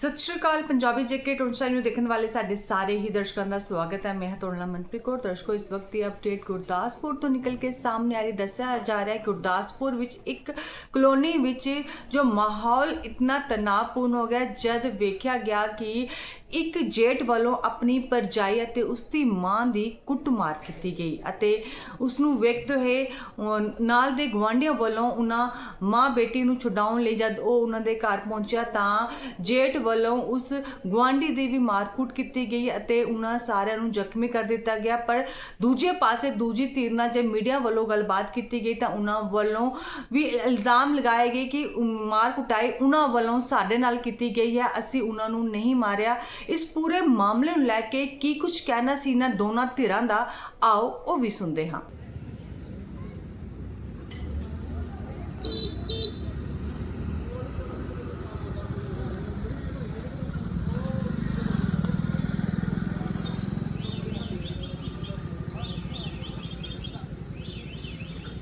ਸਤਿ ਸ਼੍ਰੀ ਅਕਾਲ, ਪੰਜਾਬੀ ਜੇਕੇ ਟੋਨਸਾਈ ਨੂੰ ਦੇਖਣ ਵਾਲੇ ਸਾਡੇ ਸਾਰੇ ਹੀ ਦਰਸ਼ਕਾਂ ਦਾ ਸਵਾਗਤ ਹੈ। ਮੈਂ ਹਾਂ ਮਨਪ੍ਰੀਤ ਕੌਰ। ਦਰਸ਼ਕੋ, ਇਸ ਵਕਤ ਦੀ ਅਪਡੇਟ ਗੁਰਦਾਸਪੁਰ ਤੋਂ ਨਿਕਲ ਕੇ ਸਾਹਮਣੇ ਆ ਰਹੀ, ਦੱਸਿਆ ਜਾ ਰਿਹਾ ਹੈ ਗੁਰਦਾਸਪੁਰ ਵਿੱਚ ਇੱਕ ਕਲੋਨੀ ਵਿੱਚ ਜੋ ਮਾਹੌਲ ਇਤਨਾ ਤਣਾਅਪੂਰਨ ਹੋ ਗਿਆ, ਜਦ ਵੇਖਿਆ ਗਿਆ ਕਿ ਇੱਕ ਜੇਠ ਵੱਲੋਂ ਆਪਣੀ ਪਰਜਾਈ ਅਤੇ ਉਸ ਦੀ ਮਾਂ ਦੀ ਕੁੱਟਮਾਰ ਕੀਤੀ ਗਈ ਅਤੇ ਉਸ ਨੂੰ ਵੇਖਦੇ ਹੋਏ ਨਾਲ ਦੇ ਗਵਾਂਢੀਆਂ ਵੱਲੋਂ ਉਹਨਾਂ ਮਾਂ ਬੇਟੀ ਨੂੰ ਛੁਡਾਉਣ ਲਈ ਜਦ ਉਹ ਉਹਨਾਂ ਦੇ ਘਰ ਪਹੁੰਚਿਆ ਤਾਂ ਜੇਠ ਵੱਲੋਂ ਉਸ ਗਵਾਂਢੀ ਦੀ ਵੀ ਮਾਰਕੁੱਟ ਕੀਤੀ ਗਈ ਅਤੇ ਉਹਨਾਂ ਸਾਰਿਆਂ ਨੂੰ ਜ਼ਖਮੀ ਕਰ ਦਿੱਤਾ ਗਿਆ। ਪਰ ਦੂਜੇ ਪਾਸੇ ਦੂਜੀ ਧਿਰ ਨਾਲ ਜੇ ਮੀਡੀਆ ਵੱਲੋਂ ਗੱਲਬਾਤ ਕੀਤੀ ਗਈ ਤਾਂ ਉਹਨਾਂ ਵੱਲੋਂ ਵੀ ਇਲਜ਼ਾਮ ਲਗਾਏ ਗਏ ਕਿ ਮਾਰ ਕੁਟਾਈ ਉਹਨਾਂ ਵੱਲੋਂ ਸਾਡੇ ਨਾਲ ਕੀਤੀ ਗਈ ਹੈ। ਅਸੀਂ ਉਹਨਾਂ ਨੂੰ ਨਹੀਂ ਮਾਰਿਆ। ਇਸ ਪੂਰੇ ਮਾਮਲੇ ਨੂੰ ਲੈ ਕੇ ਕੀ ਕੁਝ ਕਹਿਣਾ ਸੀ ਇਹਨਾਂ ਦੋਨਾਂ ਧਿਰਾਂ ਦਾ ਆਓ ਉਹ ਵੀ ਸੁਣਦੇ ਹਾਂ।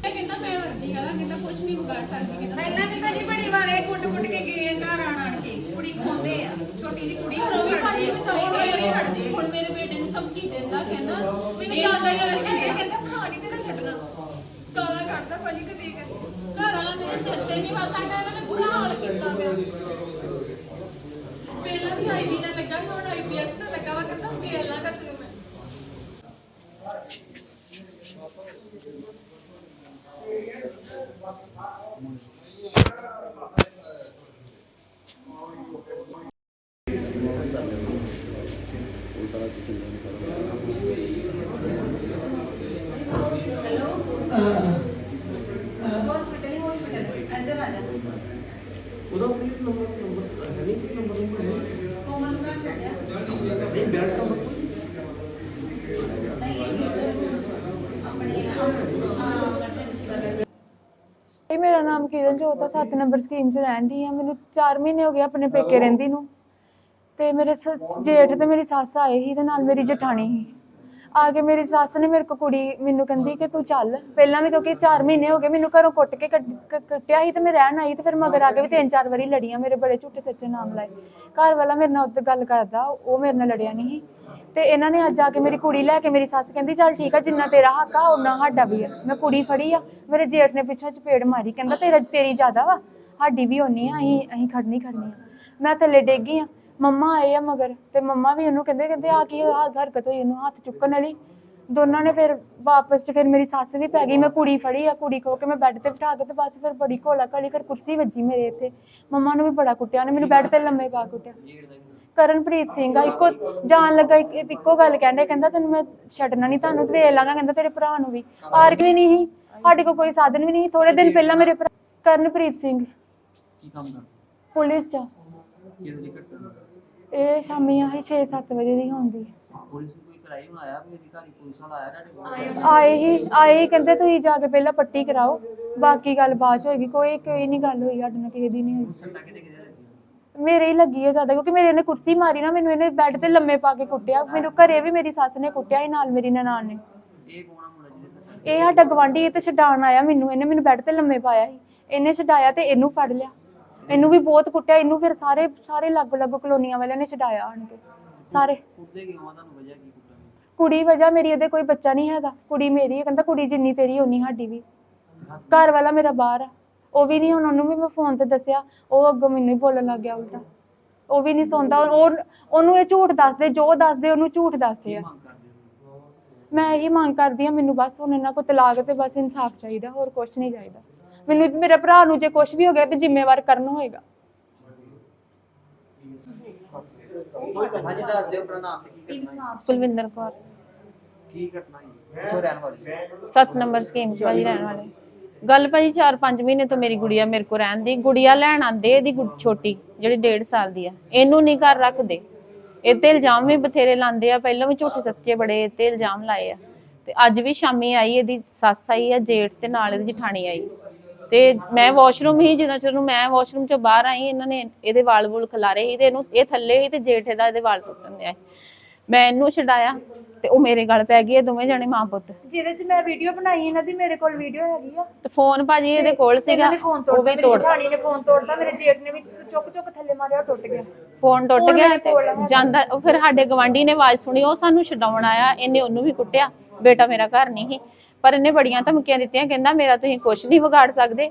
ਕਹਿੰਦਾ ਮੈਂ ਵਰਦੀ ਵਾਲਾ ਕਹਿੰਦਾ ਕੁਝ ਨਹੀਂ ਵਿਗਾੜ ਸਕਦੀ ਕਹਿੰਦਾ ਪਹਿਲਾਂ ਵੀ ਭਾਜੀ ਬੜੀ ਵਾਰ ਇਹ ਕੁੱਟ ਕੁੱਟ ਕੇ ਗਏ ਆ ਘਰ ਆਣ ਆਣ ਕੇ। ਕੁੜੀ ਖੋਂਦੇ ਆ ਛੋਟੀ ਜੀ ਕੁੜੀ ਘਰੋਂ ਵੀ ਭਾਜੀ ਧਮਕੀ ਨਹੀਂ ਖੜਦੇ ਹੁਣ ਮੇਰੇ ਬੇਟੇ ਨੂੰ ਧਮਕੀ ਦਿੰਦਾ ਕਹਿੰਦਾ ਮੈਨੂੰ ਜਾਂਦਾ ਹੀ ਗੱਲ ਛੱਡੇ ਕਹਿੰਦਾ ਭਰਾ ਨਹੀਂ ਤੇਰਾ ਛੱਡਣਾ। ਗਾਲਾਂ ਕੱਢਦਾ ਭਾਜੀ ਕਦੇ ਕਦੇ। ਘਰ ਵਾਲਾ ਮੇਰੇ ਸਿਰ ਤੇ ਨਹੀਂ ਸਾਡਾ ਇਹਨਾਂ ਨੇ ਬੁਰਾ ਹਾਲ ਕੀਤਾ ਪਿਆ। ਪਹਿਲਾਂ ਵੀ ਆਈਜੀ ਨਾਲ ਲੱਗਾ ਹੁਣ ਆਈਪੀਐਸ ਨਾਲ ਲੱਗਾ ਵਾ ਕਹਿੰਦਾ ਫੇਲ ਨਾ ਕਰ ਤੈਨੂੰ ਮੈਂ ਹਸਪੀਟਲ ਹੀ ਹਸਪੀਟਲ ਅੰਦਰ ਆ ਜਾ ਉਹਦਾ ਪਲੀਜ਼ ਨੰਬਰ ਨੰਬਰ ਹੈ ਨਹੀਂ ਕਿ ਨੰਬਰ ਨਹੀਂ ਹੈ ਕੋਮਲ ਨੂੰ ਛੱਡਿਆ ਨਹੀਂ ਬੈਠ ਨੰਬਰ ਨਹੀਂ ਇਹ ਮੇਰਾ ਨਾਮ ਕਿਰਨ ਜੋਤ ਆ 7 ਨੰਬਰ ਸਕੀਮ 'ਚ ਰਹਿੰਦੀ ਆ। ਮੈਨੂੰ 4 ਮਹੀਨੇ ਹੋ ਗਏ ਆਪਣੇ ਪੇਕੇ ਰਹਿੰਦੀ ਨੂੰ। ਤੇ ਮੇਰੇ ਸ- ਜੇਠ ਤੇ ਮੇਰੀ ਸੱਸ ਆਏ ਸੀ ਤੇ ਨਾਲ ਮੇਰੀ ਜਠਾਣੀ ਸੀ। ਆ ਕੇ ਮੇਰੀ ਸੱਸ ਨੇ ਮੇਰੇ ਕੋ ਕੁੜੀ ਮੈਨੂੰ ਕਹਿੰਦੀ ਕਿ ਤੂੰ ਚੱਲ। ਪਹਿਲਾਂ ਵੀ ਕਿਉਂਕਿ 4 ਮਹੀਨੇ ਹੋ ਗਏ ਮੈਨੂੰ ਘਰੋਂ ਕੁੱਟ ਕੇ ਕੱਢ- ਕ- ਕੱਟਿਆ ਸੀ ਤੇ ਮੈਂ ਰਹਿਣ ਆਈ ਤੇ ਫਿਰ ਮਗਰ ਆ ਕੇ ਵੀ ਤਿੰਨ ਚਾਰ ਵਾਰੀ ਲੜੀਆਂ ਮੇਰੇ ਬੜੇ ਝੂਠੇ ਸੱਚੇ ਨਾਮ ਲਾਏ। ਘਰ ਵਾਲਾ ਮੇਰੇ ਨਾਲ ਉੱਤੇ ਗੱਲ ਕਰਦਾ, ਉਹ ਮੇਰੇ ਨਾਲ ਲੜਿਆ ਨਹੀਂ ਸੀ। ਤੇ ਇਹਨਾਂ ਨੇ ਅੱਜ ਆ ਕੇ ਮੇਰੀ ਕੁੜੀ ਲੈ ਕੇ ਮੇਰੀ ਸੱਸ ਕਹਿੰਦੀ, ਚੱਲ ਠੀਕ ਆ, ਜਿੰਨਾ ਤੇਰਾ ਹੱਕ ਆ ਉਨਾ ਸਾਡਾ ਵੀ ਆ। ਮੈਂ ਕੁੜੀ ਫੜੀ ਆ, ਮੇਰੇ ਜੇਠ ਨੇ ਪਿੱਛੇ ਚਪੇੜ ਮਾਰੀ, ਕਹਿੰਦਾ ਤੇਰਾ, ਤੇਰੀ ਜ਼ਿਆਦਾ ਵਾ, ਸਾਡੀ ਵੀ ਓਨੀ ਆ, ਅਸੀਂ ਅਸੀਂ ਖੜਨੀ ਖੜਨੀ ਆ। ਮੈਂ ਥੱਲੇ ਡੇਗੀ ਆ ਮੰਮਾ ਆਏ ਆ ਮਗਰ ਤੇ ਮੰਮਾ ਵੀ ਉਹਨੂੰ ਕਹਿੰਦੇ ਕਹਿੰਦੇ ਆ ਕੀ ਆ ਹਰਕਤ ਹੋਈ ਇਹਨੂੰ ਹੱਥ ਚੁੱਕਣ ਵਾਲੀ। ਦੋਨਾਂ ਨੇ ਫਿਰ ਵਾਪਸ ਚ ਫਿਰ ਮੇਰੀ ਸੱਸ ਵੀ ਪੈ ਗਈ ਮੈਂ ਕੁੜੀ ਫੜੀ ਆ ਕੁੜੀ ਖੋ ਕੇ ਮੈਂ ਬੈੱਡ ਤੇ ਬਿਠਾ ਕੇ ਤੇ ਬਸ ਫਿਰ ਬੜੀ ਘੋਲਾ ਘਾਲੀ ਫਿਰ ਕੁਰਸੀ ਵੱਜੀ ਮੇਰੇ ਇੱਥੇ। ਮੰਮਾ ਨੂੰ ਵੀ ਬੜਾ ਕੁੱਟਿਆ ਉਹਨੇ ਮੈਨੂੰ ਬੈੱਡ ਤੇ ਲੰਮੇ ਪਾ ਕੁੱਟਿਆ। ਕਰਨਪ੍ਰੀਤ ਸਿੰਘ ਆ ਇੱਕੋ ਜਾਣ ਲੱਗਾ ਇੱਕ- ਇੱਕੋ ਗੱਲ ਕਹਿੰਦੇ ਕਹਿੰਦਾ ਤੈਨੂੰ ਮੈਂ ਛੱਡਣਾ ਨਹੀਂ ਤੁਹਾਨੂੰ ਤੇ ਵੇਖ ਲਾਂਗਾ ਕਹਿੰਦਾ ਤੇਰੇ ਭਰਾ ਨੂੰ ਵੀ। ਆਰਗ ਵੀ ਨਹੀਂ ਸੀ ਸਾਡੇ ਕੋਲ ਕੋਈ ਸਾਧਨ ਵੀ ਨਹੀਂ ਥੋੜੇ ਦਿਨ ਪਹਿਲਾਂ ਮੇਰੇ ਭਰਾ ਕਰਨਪ੍ਰੀਤ ਸਿੰਘ। ਕੀ ਕੰਮ ਕਰ ਪੁਲਿਸ ਚ। ਕਿਹਦੇ ਦੀ ਘਟਨਾ? ਇਹ ਸ਼ਾਮੀ ਆਹੀ 6-7 ਵਜੇ ਦੀ ਹੁੰਦੀ ਪੁਲਿਸ ਨੂੰ ਕੋਈ ਕਰਾਈ ਹੁਣ ਆਇਆ ਵੀ ਅਧਿਕਾਰੀ ਪੁਲਿਸ ਵਾਲਾ ਆਇਆ ਤੁਹਾਡੇ ਕੋਲ? ਆਏ ਹੀ ਆਏ ਹੀ ਕਹਿੰਦੇ ਤੁਸੀਂ ਜਾ ਕੇ ਪਹਿਲਾਂ ਪੱਟੀ ਕਰਾਓ ਬਾਕੀ ਗੱਲ ਬਾਅਦ ਚ ਹੋਏਗੀ ਕੋਈ ਕੋਈ ਨਹੀਂ ਗੱਲ ਹੋਈ ਸਾਡੇ ਨਾਲ ਕਿਸੇ ਦੀ ਨਹੀਂ ਹੋਈ। ਸੱਟਾ ਕਿਤੇ ਕਿਤੇ ਲੱਗੀ ਮੇਰੇ ਹੀ ਲੱਗੀ ਹੈ ਜ਼ਿਆਦਾ ਕਿਉਂਕਿ ਮੇਰੇ ਇਹਨੇ ਕੁਰਸੀ ਮਾਰੀ ਨਾ ਮੈਨੂੰ ਇਹਨੇ ਬੈੱਡ ਤੇ ਲੰਮੇ ਪਾ ਕੇ ਕੁੱਟਿਆ ਮੈਨੂੰ ਘਰੇ ਵੀ ਮੇਰੀ ਸੱਸ ਨੇ ਕੁੱਟਿਆ ਸੀ ਨਾਲ ਮੇਰੀ ਨਨਾਣ ਨੇ। ਇਹ ਕੋਣਾ ਮੁੰਡਾ ਜਿਹਦੇ ਸੱਟਾ ਇਹ ਸਾਡਾ ਗਵਾਂਢੀ ਇਹ ਤੇ ਛਡਾਣ ਆਇਆ ਮੈਨੂੰ ਇਹਨੇ ਮੈਨੂੰ ਬੈੱਡ ਤੇ ਲੰਮੇ ਪਾਇਆ ਸੀ। ਇਹਨੇ ਛਡਾਇਆ ਤੇ ਇਹਨੂੰ ਫੜ ਲਿਆ। ਇਹਨੂੰ ਵੀ ਬਹੁਤ ਕੁੱਟਿਆ ਇਹਨੂੰ ਫਿਰ ਸਾਰੇ ਸਾਰੇ ਲੱਗ ਲੱਗ ਕਲੋਨੀਆਂ ਵਾਲਿਆਂ ਨੇ ਛਡਾਇਆ ਆਣ ਕੇ ਸਾਰੇ। ਕੁੱਟਦੇ ਕਿਉਂ ਆ? ਤੁਹਾਨੂੰ ਵਜ੍ਹਾ ਕੀ ਕੁੱਟਣ ਦੀ? ਕੁੜੀ ਵਜ੍ਹਾ ਮੇਰੀ ਇਹਦੇ ਕੋਈ ਬੱਚਾ ਨਹੀਂ ਹੈਗਾ। ਕੁੜੀ ਮੇਰੀ ਹੈ ਕਹਿੰਦਾ ਕੁੜੀ ਜਿੰਨੀ ਤੇਰੀ ਓਨੀ ਸਾਡੀ ਵੀ। ਘਰ ਵਾਲਾ ਮੇਰਾ ਬਾਹਰ ਆ। ਉਹ ਵੀ ਨਹੀਂ ਹੁਣ ਉਹਨੂੰ ਵੀ ਮੈਂ ਫੋਨ ਤੇ ਦੱਸਿਆ। ਉਹ ਅੱਗੋਂ ਮੈਨੂੰ ਹੀ ਬੋਲਣ ਲੱਗ ਗਿਆ ਉਲਟਾ। ਉਹ ਵੀ ਨਹੀਂ ਸੁਣਦਾ ਉਹ ਉਹਨੂੰ ਇਹ ਝੂਠ ਦੱਸਦੇ ਜੋ ਦੱਸਦੇ ਉਹਨੂੰ ਝੂਠ ਦੱਸਦੇ ਆ। ਮੰਗ ਕਰਦੇ ਹੋ ਮੈਂ ਇਹੀ ਮੰਗ ਕਰਦੀ ਆ ਮੈਨੂੰ ਬਸ ਹੁਣ ਇਹਨਾਂ ਕੋਲ ਤਲਾਕ ਤੇ ਬਸ ਇਨਸਾਫ ਚਾਹੀਦਾ ਹੋਰ ਕੁਝ ਨਹੀਂ ਚਾਹੀਦਾ। ਮੈਨੂੰ ਮੇਰੇ ਭਰਾ ਨੂੰ ਜੇ ਕੁਝ ਵੀ ਹੋ ਗਿਆ ਤੇ ਜ਼ਿੰਮੇਵਾਰ ਕਰਨ ਹੋਏਗਾ। ਹਾਂਜੀ ਦੱਸ ਦਿਓ ਆਪਣਾ ਨਾਮ ਤੇ ਕੀ ਘਟਨਾ ਹੋਈ? ਕੁਲਵਿੰਦਰ ਕੌਰ। ਕੀ ਘਟਨਾ ਹੋਈ ਕਿੱਥੋਂ ਰਹਿਣ ਵਾਲੀ? 7 ਨੰਬਰ ਸਕੀਮ ਚ ਭਾਜੀ ਰਹਿਣ ਵਾਲੇ। ਗੱਲ ਭਾਜੀ 4-5 ਮਹੀਨੇ ਤੋਂ ਮੇਰੀ ਗੁੜੀਆ ਮੇਰੇ ਕੋ ਰਹਿਣ ਦੀ। ਗੁੜੀਆ ਲੈਣ ਆਂਦੇ ਇਹਦੀ ਛੋਟੀ ਜਿਹੜੀ 1.5 ਸਾਲ ਦੀ ਆ। ਇਹਨੂੰ ਨਹੀਂ ਘਰ ਰੱਖਦੇ। ਇਹ ਤੇ ਇਲਜ਼ਾਮ ਵੀ ਬਥੇਰੇ ਲਾਉਂਦੇ ਆ। ਪਹਿਲਾਂ ਵੀ ਝੂਠੇ ਸੱਚੇ ਬੜੇ ਤੇ ਇਲਜ਼ਾਮ ਲਾਏ ਆ। ਤੇ ਅੱਜ ਵੀ ਸ਼ਾਮੀ ਆਈ ਇਹਦੀ ਸੱਸ ਆਈ ਆ ਜੇਠ ਤੇ ਨਾਲ ਇਹਦੀ ਜਠਾਣੀ ਆਈ। ਤੇ ਮੈਂ ਵਾਸ਼ਰੂਮ ਹੀ ਜਦੋਂ ਚਿਰ ਨੂੰ ਮੈਂ ਵਾਸ਼ਰੂਮ ਚੋਂ ਬਾਹਰ ਆਈ ਇਹਨਾਂ ਨੇ ਇਹਦੇ ਵਾਲ ਵੂਲ ਖਿਲਾਰੇ ਸੀ ਤੇ ਇਹਨੂੰ ਇਹ ਥੱਲੇ ਸੀ ਤੇ ਜੇਠ ਦਾ ਇਹਦੇ ਵਾਲ ਟੁੱਟਣ ਦੇ ਮੈਂ ਇਹਨੂੰ ਛਡਾਇਆ ਤੇ ਉਹ ਮੇਰੇ ਗਲ ਪੈ ਗਈ ਇਹ ਦੋਵੇਂ ਜਣੇ ਮਾਂ ਪੁੱਤ। ਜਿਹਦੇ ਚ ਮੈਂ ਵੀਡੀਓ ਬਣਾਈ ਇਹਨਾਂ ਦੀ ਮੇਰੇ ਕੋਲ ਵੀਡੀਓ ਹੈਗੀ ਆ। ਤੇ ਫੋਨ ਭਾਜੀ ਇਹਦੇ ਕੋਲ ਸੀਗਾ ਇਹਨਾਂ ਨੇ ਫੋਨ ਉਹ ਤੋੜਤਾ ਵੀ ਮੇਰੀ ਤੋੜ ਜਠਾਣੀ ਨੇ ਫੋਨ ਤੋੜਤਾ ਮੇਰੇ ਜੇਠ ਨੇ ਵੀ ਚੁੱਕ ਚੁੱਕ ਥੱਲੇ ਮਾਰਿਆ ਉਹ ਟੁੱਟ ਗਿਆ। ਫੋਨ ਟੁੱਟ ਗਿਆ ਤੇ ਜਾਂਦਾ ਉਹ ਫਿਰ ਸਾਡੇ ਗਵਾਂਢੀ ਨੇ ਆਵਾਜ਼ ਸੁਣੀ ਉਹ ਸਾਨੂੰ ਛਡਾਉਣ ਆਇਆ ਇਹਨੇ ਉਹਨੂੰ ਵੀ ਕੁੱਟਿਆ। ਬੇਟਾ ਮੇਰਾ ਘਰ ਨਹੀਂ ਸੀ। ਪਰ ਇਹਨੇ ਬੜੀਆਂ ਧਮਕੀਆਂ ਦਿੱਤੀਆਂ, ਕਹਿੰਦਾ ਮੇਰਾ ਤੁਸੀਂ ਕੁਝ ਨਹੀਂ ਵਿਗਾੜ ਸਕਦੇ।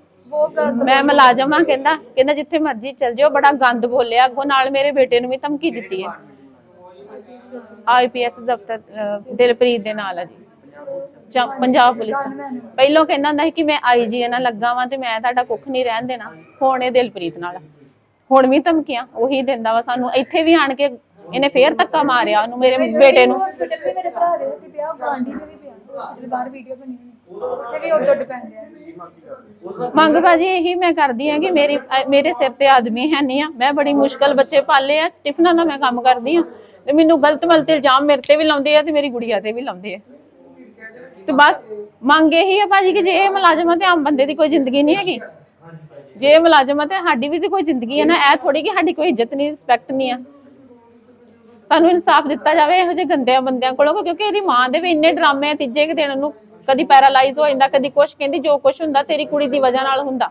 ਮੈਂ ਮੁਲਾਜ਼ਮ ਆ ਕਹਿੰਦਾ ਕਹਿੰਦਾ ਜਿੱਥੇ ਮਰਜ਼ੀ ਚਲ ਜਿਓ ਬੜਾ ਗੰਦ ਬੋਲਿਆ, ਅੱਗੋਂ ਨਾਲ ਮੇਰੇ ਬੇਟੇ ਨੂੰ ਵੀ ਧਮਕੀ ਦਿੱਤੀ ਹੈ। ਆਈਪੀਐਸ ਦਫਤਰ ਦਿਲਪ੍ਰੀਤ ਦੇ ਨਾਲ ਆ ਜੀ। ਪੰਜਾਬ ਪੁਲਿਸ ਚ। ਪਹਿਲੋਂ ਕਹਿੰਦਾ ਹੁੰਦਾ ਸੀ ਕਿ ਮੈਂ ਆਈਜੀ ਨਾਲ ਲੱਗਾ ਵਾਂ ਤੇ ਮੈਂ ਤੁਹਾਡਾ ਕੁੱਖ ਨਹੀਂ ਰਹਿਣ ਦੇਣਾ। ਹੁਣ ਇਹ ਦਿਲਪ੍ਰੀਤ ਨਾਲ ਹੁਣ ਵੀ ਧਮਕੀਆਂ, ਉਹੀ ਦਿੰਦਾ ਵਾ ਸਾਨੂੰ। ਇੱਥੇ ਵੀ ਆਣ ਕੇ ਇਹਨੇ ਫੇਰ ਧੱਕਾ ਮਾਰਿਆ ਉਹਨੂੰ, ਮੇਰੇ ਬੇਟੇ ਨੂੰ। ਹਸਪੀਟਲ ਵੀ ਮੇਰੇ ਭਰਾ ਦੇ ਉੱਤੇ ਪਿਆ ਗਾਂਢੀ ਦੇ ਵੀ ਬਾਹਰ ਵੀਡੀਓ ਬਣੀ ਹੋਈ। ਉੱਥੇ ਵੀ ਉੱਡ ਉੱਡ ਪੈਂਦੇ ਆ ਮੰਗ ਬਾਜੀ ਇਹੀ ਮੈਂ ਕਰਦੀ ਆ ਕਿ ਮੇਰੀ ਅ, ਮੇਰੇ ਸਿਰ ਤੇ ਆਦਮੀ ਹੈ ਨਹੀਂ ਆ। ਮੈਂ ਬੜੀ ਮੁਸ਼ਕਲ ਬੱਚੇ ਪਾਲੇ ਆ। ਟਿਫਨਾਂ ਦਾ ਮੈਂ ਕੰਮ ਕਰਦੀ ਆ ਤੇ ਮੈਨੂੰ ਗਲਤ ਮਲਤ ਇਲਜ਼ਾਮ ਮੇਰੇ ਤੇ ਵੀ ਲਾਉਂਦੇ ਆ ਤੇ ਮੇਰੀ ਗੁੜੀਆ ਤੇ ਵੀ ਲਾਉਂਦੇ ਆ। ਤੇ ਬਸ ਮੰਗ ਇਹੀ ਆ ਭਾਜੀ ਕਿ ਜੇ ਇਹ ਮੁਲਾਜ਼ਮ ਆ ਤੇ ਆਮ ਬੰਦੇ ਦੀ ਕੋਈ ਜ਼ਿੰਦਗੀ ਨਹੀਂ ਹੈਗੀ। ਜੇ। ਮੁਲਾਜ਼ਮ ਆ ਤੇ ਸਾਡੀ ਵੀ ਤੇ ਕੋਈ ਜ਼ਿੰਦਗੀ ਹੈ ਨਾ। ਇਹ ਥੋੜੀ ਕਿ ਸਾਡੀ ਕੋਈ ਇੱਜ਼ਤ ਨਹੀਂ ਰਿਸਪੈਕਟ ਨਹੀਂ ਆ। ਸਾਨੂੰ ਇਨਸਾਫ ਦਿੱਤਾ ਜਾਵੇ ਇਹੋ ਜਿਹੇ ਗੰਦੇ ਬੰਦਿਆਂ ਕੋਲੋਂ ਕਿਉਂਕਿ ਇਹਦੀ ਮਾਂ ਦੇ ਵੀ ਇੰਨੇ ਡਰਾਮੇ ਆ ਤੀਜੇ ਕੁ ਦਿਨ ਨੂੰ ਕਦੀ ਪੈਰਾਲਾਈਜ਼ ਹੋ ਜਾਂਦਾ ਕਦੀ ਕੁਛ ਕਹਿੰਦੀ ਜੋ ਕੁਛ ਹੁੰਦਾ ਤੇਰੀ ਕੁੜੀ ਦੀ ਵਜ੍ਹਾ ਨਾਲ ਹੁੰਦਾ।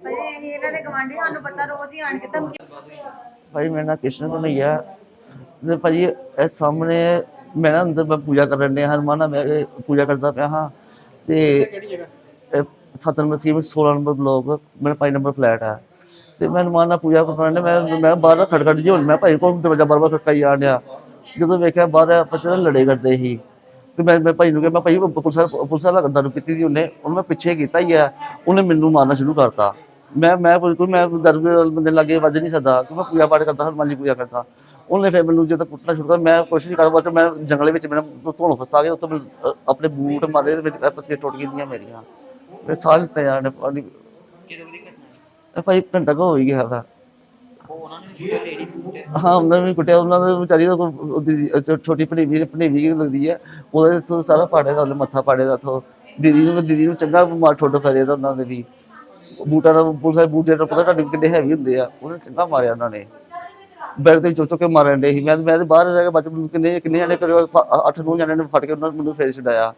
ਭਾਜੀ ਅਸੀਂ ਇਹਨਾਂ ਦੇ ਗਵਾਂਢੀ ਸਾਨੂੰ ਪਤਾ ਰੋਜ਼ ਹੀ ਆਣ ਕੇ ਧਮਕੀ ਭਾਈ ਮੇਰਾ ਨਾਮ ਕ੍ਰਿਸ਼ਨ ਕਨਈਆ ਤੇ ਭਾਜੀ ਇਹ ਸਾਹਮਣੇ ਮੈਂ ਨਾ ਅੰਦਰ ਮੈਂ ਪੂਜਾ ਕਰਨ ਡਿਆ ਹਨੂੰਮਾਨ ਨਾਲ ਮੈਂ ਇਹ ਪੂਜਾ ਕਰਦਾ ਪਿਆ ਹਾਂ। ਤੇ ਕਿਹੜੀ ਜਗ੍ਹਾ? ਸਤਨ ਮਸੀਹ 16 ਨੰਬਰ ਬਲੋਕ ਮੇਰਾ 5 ਨੰਬਰ ਫਲੈਟ ਹੈ ਤੇ ਮੈਂ ਹਨੂੰਮਾਨ ਨਾਲ ਪੂਜਾ ਕਰਨ ਮੈਂ ਮੈਂ ਬਾਹਰ ਖੜਖੜ ਜੀ ਹੁਣ ਮੈਂ ਭਾਈ ਕੋਲ ਦਰਵਾਜ਼ਾ ਬਾਰ ਬਾਰ ਖੜਕਾਈ ਜਾਣ ਡਿਆ। ਜਦੋਂ ਵੇਖਿਆ ਬਾਹਰ ਆਪਾਂ ਚ ਲੜੇ ਕਰਦੇ ਸੀ, ਤੇ ਮੈਂ ਮੈਂ ਭਾਈ ਨੂੰ ਕਿਹਾ, ਮੈਂ ਭਾਈ ਪੁਲਿਸ ਪੁਲਿਸ ਵਾਲਾ ਦਾਰੂ ਪੀਤੀ ਦੀ ਉਹਨੇ, ਉਹਨੂੰ ਮੈਂ ਪਿੱਛੇ ਕੀਤਾ ਹੀ ਆ, ਉਹਨੇ ਮੈਨੂੰ ਮਾਰਨਾ ਸ਼ੁਰੂ ਕਰਤਾ। ਮੈਂ ਮੈਂ ਕੋਈ ਮੈਂ ਦਾਰੂ ਬੰਦੇ ਲਾਗੇ ਵੱਜ ਨਹੀਂ ਸਕਦਾ ਕਿ ਮੈਂ ਪੂਜਾ ਪਾਠ ਕਰਦਾ ਹਨੂੰਮਾਨ ਜੀ ਪੂਜਾ ਕਰਦਾ। ਉਹਨੇ ਫਿਰ ਮੈਨੂੰ ਜਦੋਂ ਕੁੱਟਣਾ ਸ਼ੁਰੂ ਕਰ ਮੈਂ ਕੋਸ਼ਿਸ਼ ਕਰਦਾ ਬਾਅਦ ਮੈਂ ਜੰਗਲੇ ਵਿੱਚ ਮੇਰਾ ਧੋਣ ਫਸਾ ਗਿਆ ਉੱਥੇ ਆਪਣੇ ਬੂਟ ਮਾਰੇ ਵਿੱਚ ਪਸਕੇ ਟੁੱਟ ਗਈਆਂ ਮੇਰੀਆਂ। ਮੇਰੇ ਸਾਲ ਪਿਆ ਨੇ ਪਾਣੀ ਇਹ ਭਾਈ ਘੰਟਾ ਕੁ ਹੋ ਹੀ ਗਿਆ ਵਾ। ਉਹ ਉਹਨਾਂ ਨੇ ਵੀ ਕੁੱਟਿਆ ਲੇਡੀ ਹਾਂ ਉਹਨਾਂ ਨੇ ਵੀ ਕੁੱਟਿਆ ਉਹਨਾਂ ਦੇ ਵਿਚਾਰੀ ਦਾ ਕੋਈ ਉਹਦੀ ਛੋ- ਛੋਟੀ ਭਣੇਵੀ ਭਣੇਵੀ ਲੱਗਦੀ ਹੈ ਉਹਦੇ ਤੋਂ ਸਾਰਾ ਪਾੜੇ ਦਾ ਉਹਨੇ ਮੱਥਾ ਪਾੜੇ ਦਾ ਤੋਂ ਦੀਦੀ ਨੂੰ ਦੀਦੀ ਨੂੰ ਚੰਗਾ ਮਾਰ ਠੋਡ ਫਰੇ ਦਾ ਉਹਨਾਂ ਦੇ ਵੀ। ਬੂਟਾਂ ਦਾ ਪੁਲਿਸ ਦੇ ਬੂਟ ਜਿਹੜਾ ਪਤਾ ਤੁਹਾਡੇ ਕਿੰਨੇ ਹੈਵੀ ਹੁੰਦੇ ਆ। ਉਹਨੇ ਚੰਗਾ ਮਾਰਿਆ ਉਹਨਾਂ ਨੇ। ਬੈਠ ਤੇ ਚੁੱਕ ਚੁੱਕ ਕੇ ਮਾਰਨ ਦੇ ਸੀ। ਮੈਂ ਮੈਂ ਤੇ ਬਾਹਰ ਜਾ ਕੇ ਬੱਚ ਕਿੰਨੇ ਕਿੰਨੇ ਜਾਣੇ ਕਰਿਓ ਅੱਠ ਨੌ ਜਾਣੇ ਨੇ ਫੜ ਕੇ ਉਹਨਾਂ ਨੇ ਮੈਨੂੰ ਫੇਰ ਛਡਾਇਆ।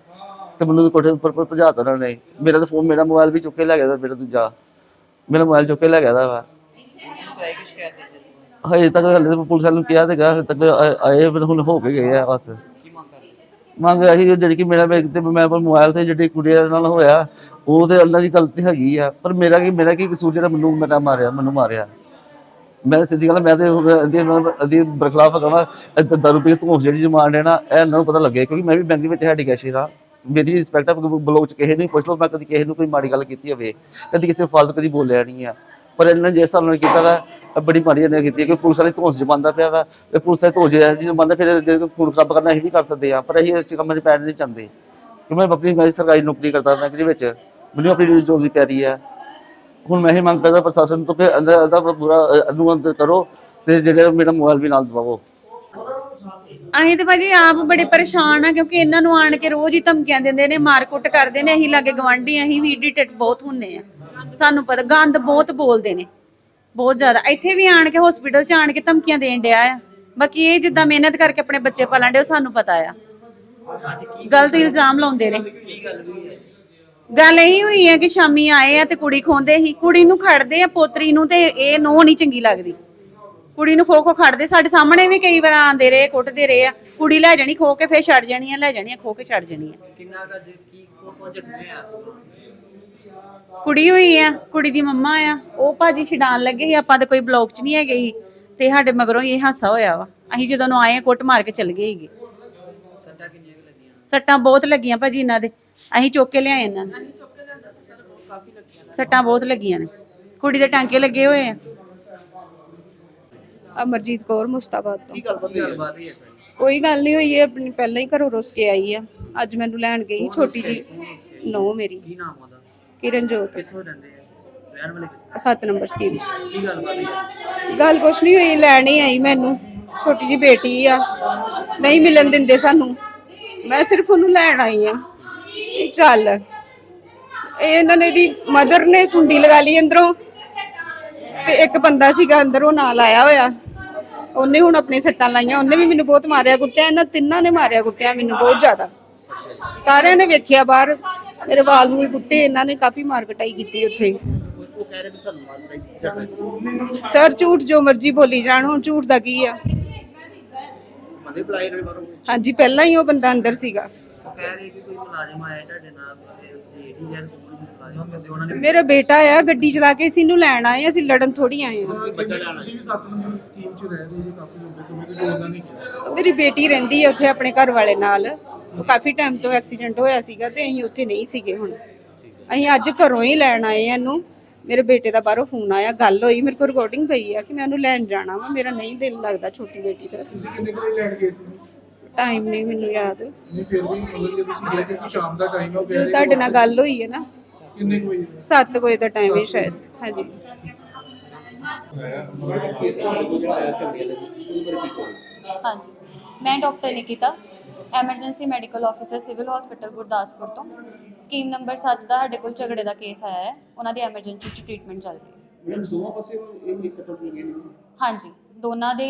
ਤੇ ਮੈਨੂੰ ਕੋਠੇ ਉੱਪਰ ਉੱਪਰ ਭਜਾਤਾ ਉਹਨਾਂ ਨੇ। ਮੇਰਾ ਤਾਂ ਫੋਨ ਮੇਰਾ ਮੋਬਾਈਲ ਵੀ ਚੁੱਕ ਕੇ ਲੈ ਗਿਆ ਦਾ ਮੇਰਾ ਦੂਜਾ। ਮੇਰਾ ਮੋਬਾਈਲ ਚੁੱਕ ਕੇ ਲੈ ਗਿਆ ਦਾ ਵਾ ਕਰਾਈ ਕਿ ਸ਼ਿਕਾਇਤ ਦਿੱਤੀ ਸੀ ਹਜੇ ਤੱਕ ਹਲੇ ਤਾਂ ਪੁਲਿਸ ਵਾਲਿਆਂ ਨੂੰ ਕਿਹਾ ਤੇ ਗਾ ਹਲੇ ਤੱਕ ਆ- ਆਏ ਪਰ ਹੁਣ ਹੋ ਕੇ ਗਏ ਆ ਬਸ। ਕੀ ਮੰਗ ਕਰ ਰਹੇ ਮੰਗ ਇਹੀ ਜਿਹੜੀ ਕਿ ਮੇਰਾ ਮੈਂ ਤੇ ਮੈਂ ਪਰ ਮੋਬਾਈਲ ਤੇ ਜਿਹੜੀ ਕੁੜੀਆਂ ਨਾਲ ਹੋਇਆ ਉਹ ਤੇ ਉਹਨਾਂ ਦੀ ਗਲਤੀ ਹੈਗੀ ਆ। ਪਰ ਮੇਰਾ ਕੀ ਮੇਰਾ ਕੀ ਕਸੂਰ ਜਿਹੜਾ ਮੈਨੂੰ ਮੇਰਾ ਮਾਰਿਆ ਮੈਨੂੰ ਮਾਰਿਆ। ਮੈਂ ਸਿੱਧੀ ਗੱਲ ਆ, ਮੈਂ ਤੇ ਹੁਣ ਇਹਦੀ ਇਹਦੀ ਬਰਖਲਾਫ ਕਰਾਂ ਇਹ ਦਾਰੂ ਪੀ ਕੇ ਜਿਹੜੀ ਜਮਾਨ ਦੇਣਾ ਇਹ ਇਹਨਾਂ ਨੂੰ ਪਤਾ ਲੱਗੇ ਕਿਉਂਕਿ ਮੈਂ ਵੀ ਬੈਂਕ ਵਿੱਚ ਹੈਡੀ ਕੈਸ਼ੀਅਰ ਆ। ਮੇਰੀ ਰਿਸਪੈਕਟ ਆ ਬਲੋਕ ਚ ਕਿਸੇ ਨੂੰ ਪੁੱਛ ਲਓ ਮੈਂ ਕਦੀ ਕਿਸੇ ਨੂੰ ਕੋਈ ਮਾੜੀ ਗੱਲ ਕੀਤੀ ਹੋਵੇ ਕਦੀ ਕਿਸੇ ਫਾਲਤੂ ਕਦੀ ਬੋਲਿਆ ਨਹੀਂ ਆ। ਪਰ ਇਹਨਾਂ ਨੇ ਜਿਸ ਹਿਸਾਬ ਨਾਲ ਕੀਤਾ ਵਾ ਬੜੀ ਮਾੜੀ ਇਹਨੇ ਕੀਤੀ ਕਿ ਪੁਲਿਸ ਵਾਲੇ ਧੌਂਸ ਜਮਾਂਦਾ ਪਿਆ ਵਾ ਇਹ ਪੁਲਿਸ ਵਾਲੇ ਧੌਂਸ ਜੀ ਜਮਾਂਦਾ ਫਿਰ ਜੇ ਖੂਨ ਖਰਾਬ ਕਰਨਾ ਅਸੀਂ ਵੀ ਕਰ ਸਕਦੇ ਆ ਪਰ ਅਸੀਂ ਇਸ 'ਚ ਕੰਮ 'ਚ ਪੈਣ ਨਹੀਂ ਚਾਹੁੰਦੇ ਕਿ ਮੈਂ ਆਪਣੀ ਮੈਂ ਸਰਕਾਰੀ ਨੌਕਰੀ ਕਰਦਾ ਬੈਂਕ ਦੇ ਵਿੱਚ ਮੈਨੂੰ ਆਪਣੀ ਜੋਬ ਦੀ ਤਿਆਰੀ ਆ। ਹੁਣ ਮੈਂ ਇਹ ਮੰਗ ਕਰਦਾ ਪ੍ਰਸ਼ਾਸਨ ਤੋਂ ਕਿ ਅੰਦਰ ਇਹਦਾ ਪੂਰਾ ਅ, ਕਰੋ ਤੇ ਜਿਹੜੇ ਮੇਰਾ ਮੋਬਾਈਲ ਵੀ ਨਾਲ ਦਵਾਓ ਅਸੀਂ ਤੇ ਭਾਜੀ ਆਪ ਬੜੇ ਪਰੇਸ਼ਾਨ ਆ, ਕਿਉਂਕਿ ਇਹਨਾਂ ਨੂੰ ਆਣ ਕੇ ਰੋਜ਼ ਹੀ ਧਮਕੀਆਂ ਦਿੰਦੇ ਨੇ, ਮਾਰਕੁੱਟ ਕਰਦੇ ਨੇ, ਅਸੀਂ ਲਾਗੇ ਗਵਾਂਢੀ ਅਸੀਂ ਵੀ ਇਰੀਟੇਟ ਬਹੁਤ ਹੁੰਨੇ ਆ। ਸਾਨੂੰ ਪਤਾ, ਗੰਦ ਬਹੁਤ ਬੋਲਦੇ ਨੇ, ਬਹੁਤ ਜ਼ਿਆਦਾ। ਇੱਥੇ ਵੀ ਆਣ ਕੇ ਹਸਪੀਟਲ ਚ ਆਣ ਕੇ ਧਮਕੀਆਂ ਦੇਣ ਡਿਆ ਆ। ਬਾਕੀ ਇਹ ਜਿੱਦਾਂ ਮਿਹਨਤ ਕਰਕੇ ਆਪਣੇ ਬੱਚੇ ਪਾਲਣ ਡੇ ਉਹ ਸਾਨੂੰ ਪਤਾ ਆ। ਗਲਤ ਇਲਜ਼ਾਮ ਲਾਉਂਦੇ ਨੇ। ਗੱਲ ਇਹੀ ਹੋਈ ਹੈ ਕਿ ਸ਼ਾਮੀ ਆਏ ਆ ਤੇ ਕੁੜੀ ਖੋਂਦੇ ਸੀ, ਕੁੜੀ ਨੂੰ ਖੜਦੇ ਆ, ਪੋਤਰੀ ਨੂੰ ਤੇ ਇਹ ਨੋ ਨਹੀਂ ਚੰਗੀ ਲੱਗਦੀ। ਕੁੜੀ ਨੂੰ ਖੋ ਖੋ ਖੜਦੇ ਸਾਡੇ ਸਾਹਮਣੇ ਵੀ ਕਈ ਵਾਰ ਆਂਦੇ ਰਹੇ ਕੁੱਟਦੇ ਰਹੇ ਆ। ਕੁੜੀ ਲੈ ਜਾਣੀ ਖੋ ਕੇ ਫੇਰ ਛੱਡ ਜਾਣੀ ਆ ਲੈ ਜਾਣੀ ਆ ਖੋ ਕੇ ਛੱਡ ਜਾਣੀ ਆ। ਕਿੰਨਾ ਦਾ ਕੀ ਕੋ ਕੋ ਜਖਮੇ ਆ? ਕੁੜੀ ਹੋਈ ਆ ਕੁੜੀ ਦੀ ਮੰਮਾ ਆ। ਉਹ ਭਾਜੀ ਛਡਾਣ ਲੱਗੇ ਸੀ ਆਪਾਂ ਤੇ ਕੋਈ ਬਲੌਕ 'ਚ ਨਹੀਂ ਹੈਗੇ ਸੀ। ਤੇ ਸਾਡੇ ਮਗਰੋਂ ਹੀ ਇਹ ਹਾਸਾ ਹੋਇਆ ਵਾ। ਅਸੀਂ ਜਦੋਂ ਨੂੰ ਆਏ ਆ, ਕੁੱਟ ਮਾਰ ਕੇ ਚੱਲ ਗਏ ਸੀਗੇ। ਸੱਟਾਂ ਕਿੰਨੀਆਂ ਕੁ ਲੱਗੀਆਂ? ਸੱਟਾਂ ਬਹੁਤ ਲੱਗੀਆਂ ਭਾਜੀ ਇਹਨਾਂ ਦੇ। ਅਸੀਂ ਚੁੱਕ ਕੇ ਲਿਆਏ ਇਹਨਾਂ ਨੂੰ। ਸੱਟਾਂ ਬਹੁਤ ਲੱਗੀਆਂ ਨੇ। ਕੁੜੀ ਦੇ ਟਾਂਕੇ ਲੱਗੇ ਹੋਏ ਆ। ਅਮਰਜੀਤ ਕੌਰ ਮੁਸਤਾਬਾਦ ਤੋਂ। ਗੱਲਬਾਤ ਹੀ? ਹੈ ਕੋਈ ਗੱਲ ਨਹੀਂ ਹੋਈ ਇਹ ਆਪਣੀ ਪਹਿਲਾਂ ਹੀ ਘਰੋਂ ਰੁੱਸ ਕੇ ਆਈ ਆ। ਅੱਜ ਮੈਨੂੰ ਲੈਣ ਗਈ ਛੋਟੀ ਜੀ ਨੋ ਮੇਰੀ। ਕੀ ਨਾਮ ਉਹਦਾ? ਕਿਰਨਜੋਤ। ਕਿੱਥੋਂ ਰਹਿੰਦੇ ਆ? ਰਹਿਣ ਵਾਲੇ ਕਿੱਥੋਂ? 7 ਨੰਬਰ ਸਕੀਮ ਕੀ ਗੱਲਬਾਤ ਹੈ ਗੱਲ ਕੁਛ ਨਹੀਂ ਹੋਈ ਲੈਣ ਹੀ ਆਈ ਮੈਨੂੰ। ਛੋਟੀ ਜੀ ਬੇਟੀ ਆ। ਨਹੀਂ ਮਿਲਣ ਦਿੰਦੇ ਸਾਨੂੰ। ਮੈਂ ਸਿਰਫ ਉਹਨੂੰ ਲੈਣ ਆਈ ਆ। ਚੱਲ। ਇਹ ਇਹਨਾਂ ਨੇ ਦੀ ਮਦਰ ਨੇ ਕੁੰਡੀ ਲਗਾ ਲਈ ਅੰਦਰੋਂ। ਤੇ ਇੱਕ ਬੰਦਾ ਸੀਗਾ ਅੰਦਰ ਉਹ ਨਾਲ ਆਇਆ ਹੋਇਆ। ਉਹਨੇ ਹੁਣ ਆਪਣੀ ਸੱਟਾਂ ਲਾਈਆਂ, ਉਹਨੇ ਵੀ ਮੈਨੂੰ ਬਹੁਤ ਮਾਰਿਆ ਕੁੱਟਿਆ, ਇਹਨਾਂ ਤਿੰਨਾਂ ਨੇ ਮਾਰਿਆ ਕੁੱਟਿਆ ਮੈਨੂੰ ਬਹੁਤ ਜ਼ਿਆਦਾ। ਸਾਰਿਆਂ ਨੇ ਵੇਖਿਆ ਬਾਹਰ, ਮੇਰੇ ਵਾਲ ਨੂੰ ਕੁੱਟੇ ਇਹਨਾਂ ਨੇ ਕਾਫੀ ਮਾਰ ਕਟਾਈ ਕੀਤੀ ਉੱਥੇ। ਉਹ ਕਹਿ ਰਹੇ ਵੀ ਸਾਨੂੰ ਮਾਰ ਰਹੀ ਸਰ, ਝੂਠ ਜੋ ਮਰਜ਼ੀ ਬੋਲੀ ਜਾਣ, ਹੁਣ ਝੂਠ ਦਾ ਕੀ ਆ? ਬੰਦੇ ਬੁਲਾਏ ਰਹੇ ਬਾਹਰੋਂ ਹਾਂਜੀ, ਪਹਿਲਾਂ ਹੀ ਉਹ ਬੰਦਾ ਅੰਦਰ ਸੀਗਾ। ਕਹਿ ਰਹੇ ਕਿ ਕੋਈ ਮੁਲਾਜ਼ਮ ਆਇਆ ਤੁਹਾਡੇ ਨਾਲ, ਕਿਸੇ ਜੀਡੀ ਜਾਂ ਉਹਨਾਂ ਮੇਰਾ ਬੇਟਾ ਆ ਗੱਡੀ ਚਲਾ ਕੇ ਅਸੀਂ ਇਹਨੂੰ ਲੈਣ ਆਏ ਅਸੀਂ ਲੜਨ ਥੋੜੀ ਆਏ ਆ। ਬੱਚਾ ਲੈਣਾ ਤੁਸੀਂ ਵੀ 7 ਨੰਬਰ ਸਕੀਮ 'ਚ ਰਹਿ ਰਹੇ ਜੀ ਕਾਫੀ ਲੰਬੇ ਸਮੇਂ ਤੋਂ ਜੋ ਉਹਨਾਂ ਨੇ ਕੀਤਾ ਮੇਰੀ ਬੇਟੀ ਰਹਿੰਦੀ ਹੈ ਉੱਥੇ ਆਪਣੇ ਘਰ ਵਾਲੇ ਨਾਲ। ਉਹ ਕਾਫੀ ਟਾਈਮ ਤੋਂ ਐਕਸੀਡੈਂਟ ਹੋਇਆ ਸੀਗਾ ਤੇ ਅਸੀਂ ਉੱਥੇ ਨਹੀਂ ਸੀਗੇ ਹੁਣ। ਅਸੀਂ ਅੱਜ ਘਰੋਂ ਹੀ ਲੈਣ ਆਏ ਆ ਇਹਨੂੰ। ਮੇਰੇ ਬੇਟੇ ਦਾ ਬਾਹਰੋਂ ਫੋਨ ਆਇਆ ਗੱਲ ਹੋਈ ਮੇਰੇ ਕੋਲ ਰਿਕਾਰਡਿੰਗ ਪਈ ਆ ਕਿ ਮੈਂ ਇਹਨੂੰ ਲੈਣ ਜਾਣਾ ਵਾ ਮੇਰਾ ਨਹੀਂ ਦਿਲ ਲੱਗਦਾ ਛੋਟੀ ਬੇਟੀ ਦਾ। ਤੁਸੀਂ ਕਿੰਨੇ ਕੁ ਵਜੇ ਲੈਣ ਗਏ ਸੀ? ਟਾਈਮ ਨਹੀਂ ਮੈਨੂੰ ਯਾਦ। ਨਹੀਂ ਫਿਰ ਵੀ ਮਤਲਬ ਜੇ ਤੁਸੀਂ ਗਏ ਕਿਉਂਕਿ ਸ਼ਾਮ ਦਾ ਟਾਈਮ ਹੈ ਰਹੇ ਤੁਹਾਡੇ ਨਾਲ ਗੱਲ ਹੋਈ ਹੈ ਨਾ ਕਿੰਨੇ ਕੁ ਵਜੇ? 7 ਵਜੇ ਦਾ ਟਾਈਮ ਹੈ ਸ਼ਾਇਦ ਹਾਂਜੀ। ਇਸ ਤਰ੍ਹਾਂ ਦਾ ਜਿਹੜਾ ਆਇਆ ਝੰਡੇ ਵਾਲੇ ਉਹਦੇ ਬਾਰੇ ਕੀ ਕਹੋਗੇ ਹਾਂਜੀ। ਮੈਂ doctor Nikita emergency medical officer civil hospital Gurdaspur ਤੋਂ। ਸਕੀਮ ਨੰਬਰ 7 ਦਾ ਸਾਡੇ ਕੋਲ ਝਗੜੇ ਦਾ ਕੇਸ ਆਇਆ ਹੈ ਉਹਨਾਂ ਦੀ ਐਮਰਜੈਂਸੀ 'ਚ ਟ੍ਰੀਟਮੈਂਟ ਚੱਲ ਰਹੀ ਹੈ। ਮੈਡਮ ਦੋਵਾਂ ਪਾਸੇ ਇਹ ਮਿਕਸ ਅਪ ਲੱਗੇ ਨੇ ਹਾਂਜੀ ਦੋਨਾਂ ਦੇ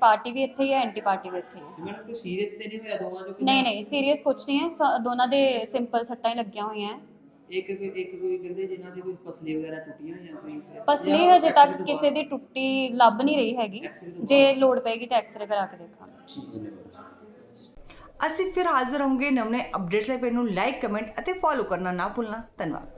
ਪਾਰਟੀ ਵੀ ਇੱਥੇ ਹੀ ਹੈ ਐਂਟੀ ਪਾਰਟੀ ਵੀ ਇੱਥੇ ਹੀ ਹੈ। ਮੈਡਮ ਕੋਈ ਸੀਰੀਅਸ ਤੇ ਨਹੀਂ ਹੋਇਆ ਦੋਵਾਂ ਚੋਂ ਨਹੀਂ ਨਹੀਂ ਸੀਰੀਅਸ ਕੁਝ ਨਹੀਂ ਹੈ ਸ- ਦੋਨਾਂ ਦੇ ਸਿੰਪਲ ਸੱਟਾਂ ਹੀ ਲੱਗੀਆਂ ਹੋਈਆਂ ਹੈ। ਇੱਕ ਇੱਕ ਕੋਈ ਕਹਿੰਦੇ ਜਿਨ੍ਹਾਂ ਦੀ ਕੋਈ ਪਸਲੀ ਵਗੈਰਾ ਟੁੱਟੀਆਂ ਜਾਂ ਕੋਈ ਪਸਲੀ ਹਜੇ ਤੱਕ ਕਿਸੇ ਦੀ ਟੁੱਟੀ ਲੱਭ ਨਹੀਂ ਰਹੀ ਹੈਗੀ। ਜੇ ਲੋੜ ਪਏਗੀ ਤਾਂ ਐਕਸ-ਰੇ ਕਰਾ ਕੇ ਦੇਖਾਂਗੇ। ਠੀਕ ਧੰਨਵਾਦ ਅਸੀਂ ਫਿਰ ਹਾਜ਼ਰ ਹੋਵਾਂਗੇ ਨਵੇਂ ਅਪਡੇਟਸ ਲਈ। ਪੇਜ ਨੂੰ ਲਾਈਕ ਕਮੈਂਟ ਅਤੇ ਫੋਲੋ ਕਰਨਾ ਨਾ ਭੁੱਲਣਾ। ਧੰਨਵਾਦ।